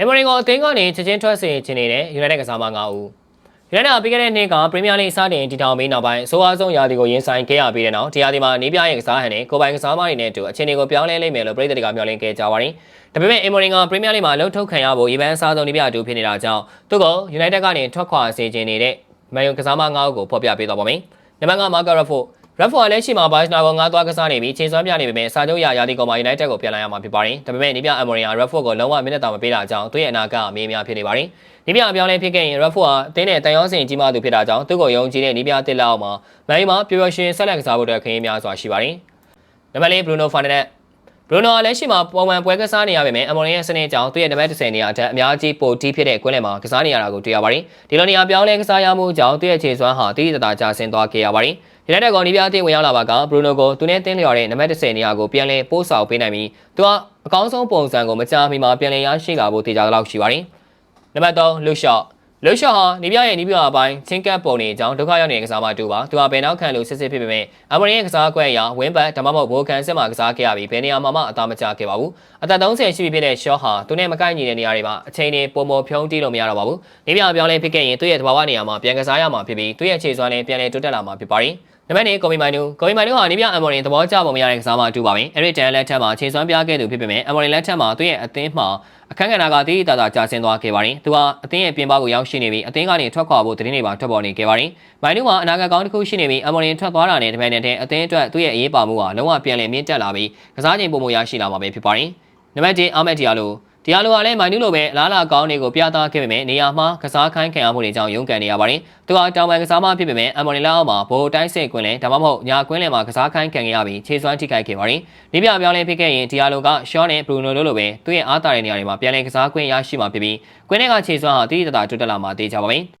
အမေရိကန်အသင်းကနေချက်ချင်းထွက်စေချင်နေတဲ့ United ကစားမ9ဦး United ကပြီးခဲ့တဲ့နှစ်က Premier League စတင်တည်ထောင်ပြီးနောက်ပိုင်းအဆိုအဆုံးရာသီကိုရင်ဆိုင်ခဲ့ရပြီးတဲ့နောက်ဒီရာသီမှာနေပြရဲ့ကစားဟန်နဲ့ကိုပိုင်ကစားမတွေနဲ့အတူအခြေအနေကိုပြောင်းလဲလိမ့်မယ်လို့ပြည်သက်တွေကမျှော်လင့်ခဲ့ကြပါတယ်။ဒါပေမဲ့အမေရိကန် Premier League မှာလှုပ်ထုတ်ခံရဖို့အီဗန်အစားဆုံးနေပြအတူဖြစ်နေတာကြောင့်သူက United ကနေထွက်ခွာစေချင်နေတဲ့မန်ယူကစားမ9ဦးကိုဖော်ပြပေးသွားပါမယ်။နံပါတ်9 Marco Rashford ရက် ဖော်လက်ရှိမှာဘာစနာကိုငားသွားကစားနေပြီးချိန်စွမ်းပြနေပေမဲ့စာချုပ်ရရာသီကောင်မှာ United ကိုပြန်လာရမှာဖြစ်ပါတယ်။ဒါပေမဲ့နီးပြအမေရိကန် Redford ကိုလုံးဝမိနစ်တာမပေးတာကြောင့်သူ့ရဲ့အနာဂတ်အမေးများဖြစ်နေပါတယ်။နီးပြအပြောင်းလဲဖြစ်ခဲ့ရင် Redford ဟာအသင်းနဲ့တန်ရောစင်ကြီးမားသူဖြစ်တာကြောင့်သူ့ကိုယုံကြည်တဲ့နီးပြတစ်လက်အောက်မှာမန်ယူမှာပျော်ပျော်ရွှင်ဆက်လက်ကစားဖို့အတွက်ခရီးများစွာရှိပါတယ်။နံပါတ်၄ Bruno Fernandes ဘရူနိုကလည်းရှိမှာပုံမှန်ပွဲကစားနေရပေမဲ့အမော်ရင်ရဲ့စနစ်ကြောင့်သူ့ရဲ့နံပါတ်10နေရာအထက်အများကြီးပိုတီးဖြစ်တဲ့ကွင်းလယ်မှာကစားနေရတာကိုတွေ့ရပါတယ်။ဒီလိုနေရာပြောင်းလဲကစားရမှုကြောင့်သူ့ရဲ့ခြေစွမ်းဟာတိတိတသားကျဆင်းသွားခဲ့ရပါတယ်။ ဒီလက်တက်ကောင်ဒီပြအသင်းဝင်ရောက်လာပါကဘရူနိုကိုသူနဲ့တင်းလျော်တဲ့နံပါတ်10နေရာကိုပြန်လည်ပို့ဆောင်ပေးနိုင်ပြီးသူကအကောင်းဆုံးပုံစံကိုမကြာမီမှာပြန်လည်ရရှိလာဖို့တည်ကြတော့ရှိပါတယ်။နံပါတ်3လူရှော့လူရှော့ဟာနီးပြရဲ့နီးပြအပိုင်းချင်းကပ်ပုံနေအကြောင်းဒုက္ခရောက်နေတဲ့ကစားမတူပါသူဟာဘယ်နောက်ခံလို့စစ်စစ်ဖြစ်ပေမဲ့အမရင်းရဲ့ကစားကွက်အရာဝင်းဘတ်ဒါမှမဟုတ်ဘိုးကန်စစ်မှာကစားခဲ့ရပြီးဘယ်နေရာမှာမှအသာမကျခဲ့ပါဘူးအသက်30ရှိပြီဖြစ်တဲ့ရှော့ဟာသူနဲ့မကိုက်ညီတဲ့နေရာတွေမှာအချိန်တွေပုံပုံဖြုံးတီးလို့မရတော့ပါဘူးနီးပြပြောင်းလဲဖြစ်ခဲ့ရင်သူ့ရဲ့သဘာဝနေရာမှာပြန်ကစားရမှာဖြစ်ပြီးသူ့ရဲ့ခြေစွမ်းလည်းပြန်လည်တိုးတက်လာမှာဖြစ်ပါတယ် နံပါတ်၄ကိုမီမိုင်နူကိုမီမိုင်နူဟာနီးပြအမ်မော်ရင်သဘောကျပုံမရတဲ့ကစားမအတူပါပဲအဲ့ဒီတန်လက်ထက်မှာခြေစွမ်းပြခဲ့သူဖြစ်ပေမဲ့အမ်မော်ရင်လက်ထက်မှာသူ့ရဲ့အသင်းမှာအခန်းကဏ္ဍကတည်တည်တာတာကြာဆင်းသွားခဲ့ပါတယ်သူဟာအသင်းရဲ့ပြင်ပကိုရောက်ရှိနေပြီးအသင်းကနေထွက်ခွာဖို့တည်နေပါထွက်ပေါ်နေခဲ့ပါတယ်မိုင်နူဟာအနာဂတ်ကောင်းတစ်ခုရှိနေပြီးအမ်မော်ရင်ထွက်သွားတာနဲ့တမန်နဲ့တဲ့အသင်းအတွက်သူ့ရဲ့အရေးပါမှုဟာလုံးဝပြန်လည်မြင့်တက်လာပြီးကစားချိန်ပုံမရရှိလာမှာပဲဖြစ်ပါတယ်နံပါတ်၁အာမက်ဒီယာလို ဒီယာလိုကလည်းမိုင်နူလိုပဲအလားလာကောင်းတွေကိုပြသခဲ့ပေမဲ့နေရာမှာကစားခိုင်းခံရမှုတွေကြောင့်ရုန်းကန်နေရပါတယ်။သူကတောင်ပန်ကစားမဖြစ်ပေမဲ့အမ်မော်နီလာအောက်မှာဘိုးတိုင်းစစ်ကွင်းလဲဒါမှမဟုတ်ညာကွင်းလဲမှာကစားခိုင်းခံခဲ့ရပြီးခြေစွမ်းထိခိုက်ခဲ့ပါတယ်။ဒီပြပြောင်းလဲဖြစ်ခဲ့ရင်ဒီယာလိုကရှော့နဲ့ဘရူနိုလိုလိုပဲသူ့ရဲ့အားတာတဲ့နေရာတွေမှာပြန်လည်ကစားခွင့်ရရှိမှာဖြစ်ပြီးကွင်းထဲကခြေစွမ်းဟာတိတိတသားတွတ်တက်လာမှာတေးကြပါမယ်။